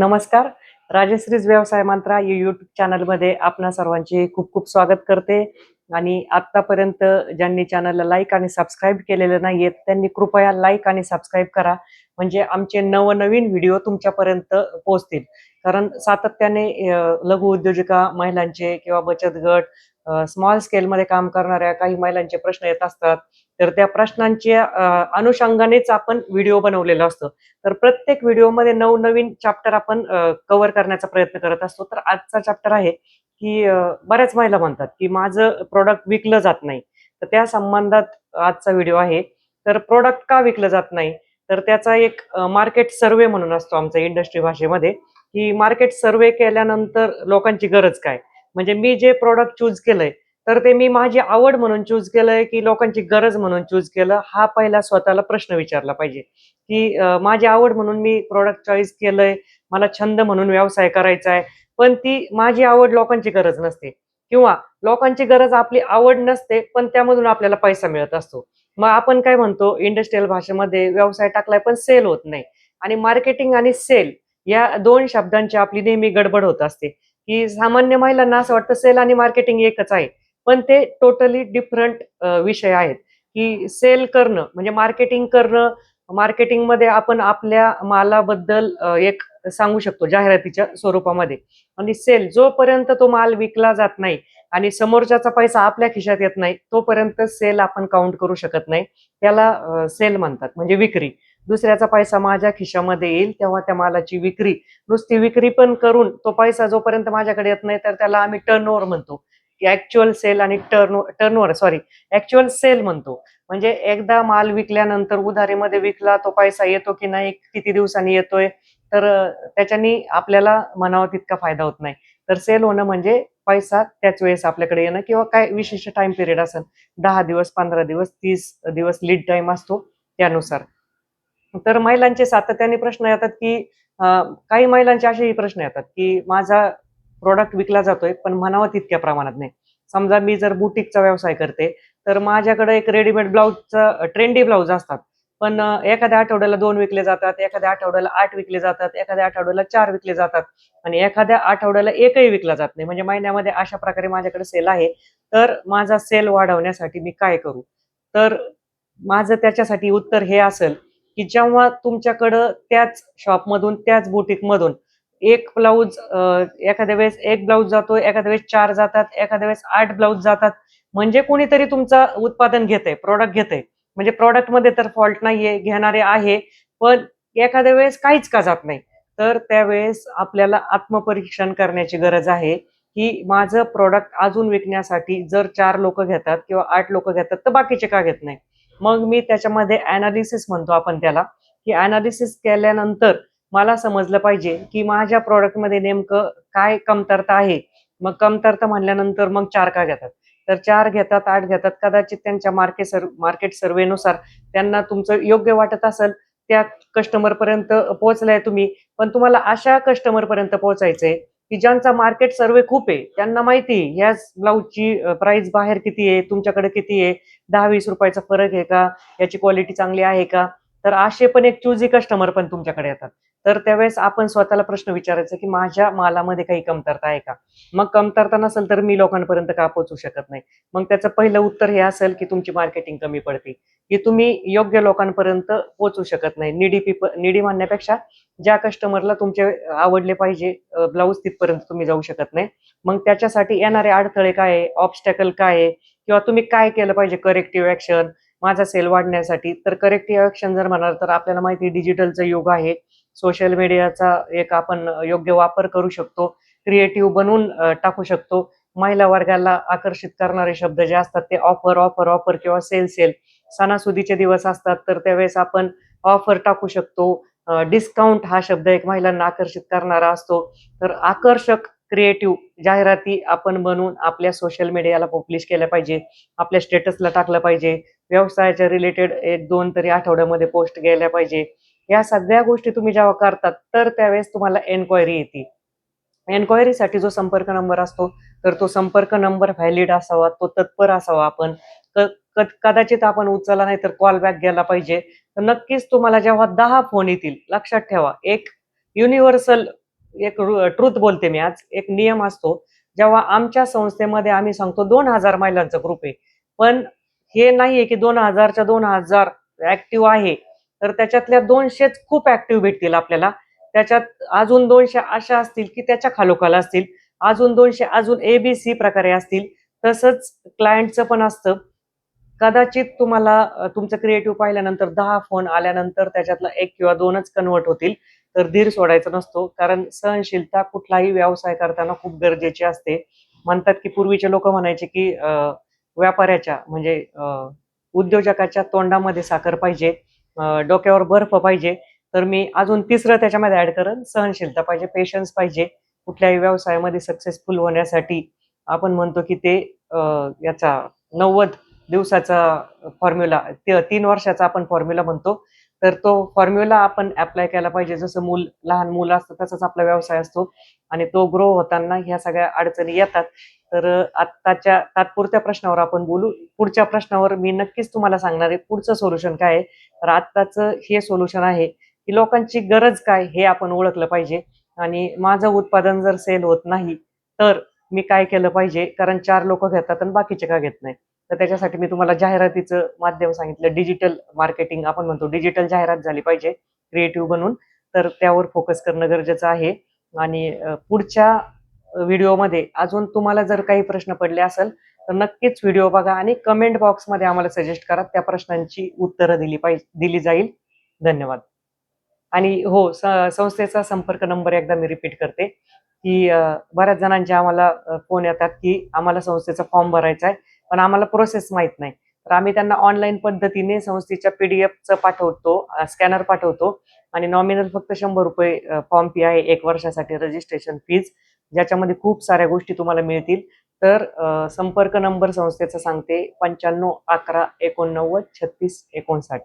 नमस्कार. राजश्रीज व्यवसाय मंत्रा या यूट्यूब चॅनलमध्ये आपणा सर्वांचे खूप खूप स्वागत करते. आणि आतापर्यंत ज्यांनी चॅनलला लाईक आणि सबस्क्राईब केलेले नाहीयेत त्यांनी कृपया लाईक आणि सबस्क्राईब करा. म्हणजे आमचे नवनवीन व्हिडिओ तुमच्यापर्यंत पोहोचतील. कारण सातत्याने लघु उद्योजिका महिलांचे किंवा बचत गट स्मॉल स्केलमध्ये काम करणाऱ्या काही महिलांचे प्रश्न येत असतात. तर त्या प्रश्नांच्या अनुषंगानेच आपण व्हिडिओ बनवलेला असतो. तर प्रत्येक व्हिडिओमध्ये नवनवीन चॅप्टर आपण कव्हर करण्याचा प्रयत्न करत असतो. तर आजचा चॅप्टर आहे की बऱ्याच महिला म्हणतात की माझं प्रोडक्ट विकलं जात नाही. तर त्या संबंधात आजचा व्हिडिओ आहे. तर प्रोडक्ट का विकलं जात नाही? तर त्याचा एक मार्केट सर्वे म्हणून असतो आमच्या इंडस्ट्री भाषेमध्ये की मार्केट सर्वे केल्यानंतर लोकांची गरज काय? म्हणजे मी जे प्रोडक्ट चूज केलंय तर ते मी माझी आवड म्हणून चूज केलंय की लोकांची गरज म्हणून चूज केलं हा पहिला स्वतःला प्रश्न विचारला पाहिजे. की माझी आवड म्हणून मी प्रोडक्ट चॉईस केलंय मला छंद म्हणून व्यवसाय करायचा आहे पण ती माझी आवड लोकांची गरज नसते. किंवा लोकांची गरज आपली आवड नसते पण त्यामधून आपल्याला पैसा मिळत असतो. मग आपण काय म्हणतो इंडस्ट्रियल भाषेमध्ये व्यवसाय टाकलाय पण सेल होत नाही. आणि मार्केटिंग आणि सेल या दोन शब्दांची आपली नेहमी गडबड होत असते. की सामान्य महिलांना असं वाटतं सेल आणि मार्केटिंग एकच आहे. पण ते टोटली डिफरंट विषय आहेत. की सेल करणं म्हणजे मार्केटिंग करणं मार्केटिंगमध्ये आपण आपल्या मालाबद्दल एक सांगू शकतो जाहिरातीच्या स्वरूपामध्ये. आणि सेल जोपर्यंत तो माल विकला जात नाही आणि समोरच्याचा पैसा आपल्या खिशात येत नाही तोपर्यंत सेल आपण काउंट करू शकत नाही. त्याला सेल म्हणतात म्हणजे विक्री. दुसऱ्याचा पैसा माझ्या खिशामध्ये येईल तेव्हा त्या मालाची विक्री. नुसती विक्री पण करून तो पैसा जोपर्यंत माझ्याकडे येत नाही तर त्याला आम्ही टर्न म्हणतो. की ऍक्च्युअल सेल आणि turn turn sorry actual sale म्हणतो. म्हणजे एकदा माल विकल्यानंतर उधारीमध्ये विकला तो पैसा येतो की नाही किती दिवसांनी येतोय तर त्याच्यानी आपल्याला म्हणावा तितका फायदा होत नाही. तर सेल होणं म्हणजे पैसा त्याच वेळेस आपल्याकडे येणं किंवा काय विशिष्ट टाइम पिरियड असेल दहा दिवस पंधरा दिवस तीस दिवस लीड टाइम असतो त्यानुसार. तर महिलांचे सातत्याने प्रश्न येतात की काही महिलांचे असेही प्रश्न येतात की माझा प्रोडक्ट विकला जातोय पण म्हणावं तितक्या प्रमाणात नाही. समजा मी जर बुटीकचा व्यवसाय करते तर माझ्याकडे एक रेडीमेड ब्लाऊजचा ट्रेंडी ब्लाऊज असतात. पण एखाद्या आठवड्याला दोन विकले जातात एखाद्या आठवड्याला आठ विकले जातात एखाद्या आठवड्याला चार विकले जातात आणि एखाद्या आठवड्याला एकही विकला जात नाही. म्हणजे महिन्यामध्ये अशा प्रकारे माझ्याकडे सेल आहे. तर माझा सेल वाढवण्यासाठी मी काय करू? तर माझं त्याच्यासाठी उत्तर हे असेल की जेव्हा तुमच्याकडं त्याच शॉपमधून त्याच बुटीकमधून एक ब्लाऊज एखाद्या वेळेस एक ब्लाऊज जातो एखाद्या वेळेस चार जातात एखाद्या वेळेस आठ ब्लाऊज जातात. म्हणजे कोणीतरी तुमचं उत्पादन घेतंय प्रोडक्ट आहे म्हणजे प्रॉडक्टमध्ये मध्ये तर फॉल्ट नाहीये घेणारे आहे पण एखाद्या वेळेस काहीच का जात नाही? तर त्यावेळेस आपल्याला आत्मपरीक्षण करण्याची गरज आहे की माझं प्रॉडक्ट अजून विकण्यासाठी जर चार लोक घेतात किंवा आठ लोक घेतात तर बाकीचे का घेत नाही? मग मी त्याच्यामध्ये अनालिसिस म्हणतो आपण त्याला की अनालिसिस केल्यानंतर मला समजलं पाहिजे की माझ्या प्रॉडक्टमध्ये नेमकं काय कमतरता आहे. मग कमतरता म्हणल्यानंतर मग चार का घेतात? तर चार घेतात आठ घेतात. कदाचित त्यांच्या मार्केट सर्व मार्केट सर्वेनुसार त्यांना तुमचं योग्य वाटत असेल त्या कस्टमर पर्यंत पोहोचलाय तुम्ही. पण तुम्हाला अशा कस्टमर पर्यंत पोहोचायचंय की ज्यांचा मार्केट सर्वे खूप आहे त्यांना माहिती आहे ह्याच ब्लाऊजची प्राइस बाहेर किती आहे तुमच्याकडे किती आहे दहा वीस रुपयाचा फरक आहे का? याची क्वालिटी चांगली आहे का? तर असे पण एक चुजी कस्टमर पण तुमच्याकडे येतात. तर त्यावेळेस आपण स्वतःला प्रश्न विचारायचा की माझ्या मालामध्ये काही कमतरता आहे का? मग कमतरता नसेल तर मी लोकांपर्यंत का पोहोचू शकत नाही? मग त्याचं पहिलं उत्तर हे असेल की तुमची मार्केटिंग कमी पडते. की तुम्ही योग्य लोकांपर्यंत पोहोचू शकत नाही. निडी पीप निडी म्हणण्यापेक्षा ज्या कस्टमरला तुमचे आवडले पाहिजे ब्लाऊज तिथपर्यंत तुम्ही जाऊ शकत नाही. मग त्याच्यासाठी येणारे अडथळे काय आहे? ऑब्स्टॅकल काय आहे? किंवा तुम्ही काय केलं पाहिजे करेक्टिव्ह ऍक्शन माझा सेल वाढण्यासाठी. तर करेक्टिव्ह ऍक्शन जर म्हणाल तर आपल्याला माहिती डिजिटलचं युग आहे. सोशल मीडियाचा एक आपण योग्य वापर करू शकतो. क्रिएटिव्ह बनवून टाकू शकतो. महिला वर्गाला आकर्षित करणारे शब्द जे असतात ते ऑफर ऑफर ऑफर किंवा सेल सेल सणासुदीचे दिवस असतात तर त्यावेळेस आपण ऑफर टाकू शकतो. डिस्काउंट हा शब्द एक महिलांना आकर्षित करणारा असतो. तर आकर्षक क्रिएटिव्ह जाहिराती आपण बनवून आपल्या सोशल मीडियाला पब्लिश केल्या पाहिजे. आपल्या स्टेटसला टाकलं पाहिजे. व्यवसायाच्या रिलेटेड एक दोन तरी आठवड्यामध्ये पोस्ट गेल्या पाहिजे. या सगळ्या गोष्टी तुम्ही जेव्हा करतात तर त्यावेळेस तुम्हाला एन्क्वायरी येते. एन्क्वायरीसाठी जो संपर्क नंबर असतो तर तो संपर्क नंबर व्हॅलिड असावा तो तत्पर असावा आपण. कदाचित आपण उचलला नाही तर कॉल बॅक गेला पाहिजे. तर नक्कीच तुम्हाला जेव्हा दहा फोन येतील लक्षात ठेवा. एक युनिव्हर्सल एक ट्रूथ बोलते मी आज. एक नियम असतो जेव्हा आमच्या संस्थेमध्ये आम्ही सांगतो दोन हजार महिलांचा ग्रुप आहे. पण हे नाहीये की दोन हजारच्या दोन हजार ऍक्टिव्ह आहे तर त्याच्यातल्या दोनशेच खूप ऍक्टिव्ह भेटतील आपल्याला. त्याच्यात अजून दोनशे अशा असतील की त्याच्या खालोखाल असतील. अजून दोनशे अजून ए बी सी प्रकारे असतील. तसंच क्लायंटचं पण असतं. कदाचित तुम्हाला तुमचं क्रिएटिव्ह पाहिल्यानंतर दहा फोन आल्यानंतर त्याच्यातला एक किंवा दोनच कन्वर्ट होतील. तर धीर सोडायचा नसतो. कारण सहनशीलता कुठलाही व्यवसाय करताना खूप गरजेची असते. म्हणतात की पूर्वीचे लोक म्हणायचे की व्यापाऱ्याच्या म्हणजे उद्योजकाच्या तोंडामध्ये साखर पाहिजे डोक्यावर बर्फ पाहिजे. तर मी अजून तिसरं त्याच्यामध्ये ऍड करेन. सहनशीलता पाहिजे पेशन्स पाहिजे. कुठल्याही व्यवसायामध्ये सक्सेसफुल होण्यासाठी आपण म्हणतो की ते याचा नव्वद दिवसाचा फॉर्म्युला तीन वर्षाचा आपण फॉर्म्युला म्हणतो. तर तो फॉर्म्युला आपण अप्लाय केला पाहिजे. जसं मूल लहान मूल असतं तसाच आपला व्यवसाय असतो. आणि तो ग्रो होताना ह्या सगळ्या अडचणी येतात. तर आत्ताच्या तात्पुरत्या प्रश्नावर आपण बोलू. पुढच्या प्रश्नावर मी नक्कीच तुम्हाला सांगणार आहे पुढचं सोल्युशन काय आहे. तर आत्ताचं हे सोल्युशन आहे की लोकांची गरज काय हे आपण ओळखलं पाहिजे. आणि माझं उत्पादन जर सेल होत नाही तर मी काय केलं पाहिजे? कारण चार लोक घेतात आणि बाकीचे का घेत नाही तर त्याच्यासाठी मी तुम्हाला जाहिरातीचं माध्यम सांगितलं. डिजिटल मार्केटिंग आपण म्हणतो. डिजिटल जाहिरात झाली पाहिजे क्रिएटिव्ह बनून. तर त्यावर फोकस करणं गरजेचं आहे. आणि पुढच्या व्हिडिओमध्ये अजून तुम्हाला जर काही प्रश्न पडले असेल तर नक्कीच व्हिडिओ बघा आणि कमेंट बॉक्समध्ये आम्हाला सजेस्ट करा. त्या प्रश्नांची उत्तरं दिली पाहिजे दिली जाईल. धन्यवाद. आणि हो संस्थेचा संपर्क नंबर एकदा मी रिपीट करते की बऱ्याच जणांचे आम्हाला फोन येतात की आम्हाला संस्थेचा फॉर्म भरायचा आहे पण आम्हाला प्रोसेस माहीत नाही. तर आम्ही त्यांना ऑनलाईन पद्धतीने संस्थेच्या पीडीएफचं पाठवतो स्कॅनर पाठवतो. आणि नॉमिनल फक्त शंभर रुपये फॉर्म फी आहे एक वर्षासाठी रजिस्ट्रेशन फीज ज्याच्यामध्ये खूप साऱ्या गोष्टी तुम्हाला मिळतील. तर संपर्क नंबर संस्थेचा सांगते पंच्याण्णव अकरा एकोणनव्वद छत्तीस एकोणसाठ.